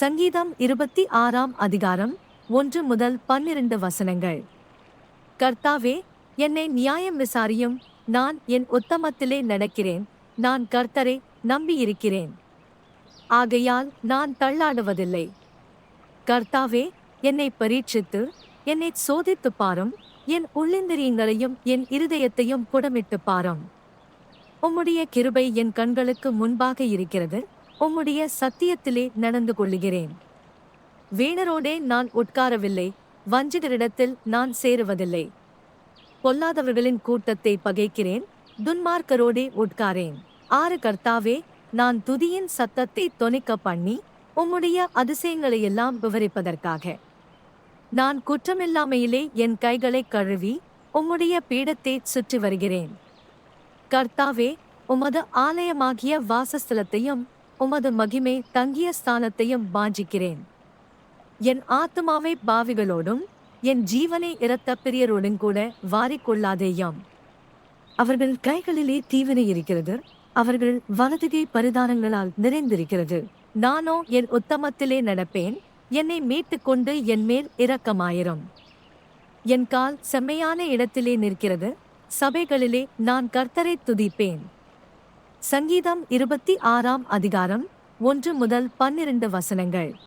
சங்கீதம் இருபத்தி ஆறாம் அதிகாரம் ஒன்று முதல் பன்னிரண்டு வசனங்கள். கர்த்தாவே என்னை நியாயம் விசாரியும். நான் என் உத்தமத்திலே நடக்கிறேன். நான் கர்த்தரை நம்பியிருக்கிறேன். ஆகையால் நான் தள்ளாடுவதில்லை. கர்த்தாவே என்னை பரீட்சித்து என்னை சோதித்துப் பாரும். என் உள்ளிந்திரியங்களையும் என் இருதயத்தையும் புடமிட்டுப் பாரும். உம்முடைய கிருபை என் கண்களுக்கு முன்பாக இருக்கிறது. உம்முடைய சத்தியத்திலே நடந்து கொள்ளுகிறேன். வீணரோடே நான் உட்காரவில்லை வஞ்சிகரிடத்தில் நான் சேருவதில்லை. பொல்லாதவர்களின் கூட்டத்தை பகைக்கிறேன் துன்மார்க்கரோடே உட்காரேன். ஆறு கர்த்தாவே நான் துதியின் சத்தத்தை தொனிக்க பண்ணி உம்முடைய அதிசயங்களையெல்லாம் விவரிப்பதற்காக. நான் குற்றமில்லாமையிலே என் கைகளை கழுவி உம்முடைய பீடத்தை சுற்றி வருகிறேன். கர்த்தாவே உமது ஆலயமாகிய வாசஸ்தலத்தையும் உமது மகிமை தங்கிய ஸ்தானத்தையும் வாஞ்சிக்கிறேன் என் ஆத்துமாவை பாவிகளோடும் என் ஜீவனை இரத்த பிரியரோடும் கூட வாரிக்கொள்ளாதேயாம். அவர்கள் கைகளிலே தீவினை இருக்கிறது அவர்கள் வலதுகை பரிதானங்களால் நிறைந்திருக்கிறது. நானோ என் உத்தமத்திலே நடப்பேன் என்னை மீட்டுக்கொண்டு என் மேல் இரக்கமாயிரும். என் கால் செம்மையான இடத்திலே நிற்கிறது சபைகளிலே நான் கர்த்தரை துதிப்பேன். சங்கீதம் இருபத்தி ஆறாம் அதிகாரம் ஒன்று முதல் பன்னிரண்டு வசனங்கள்.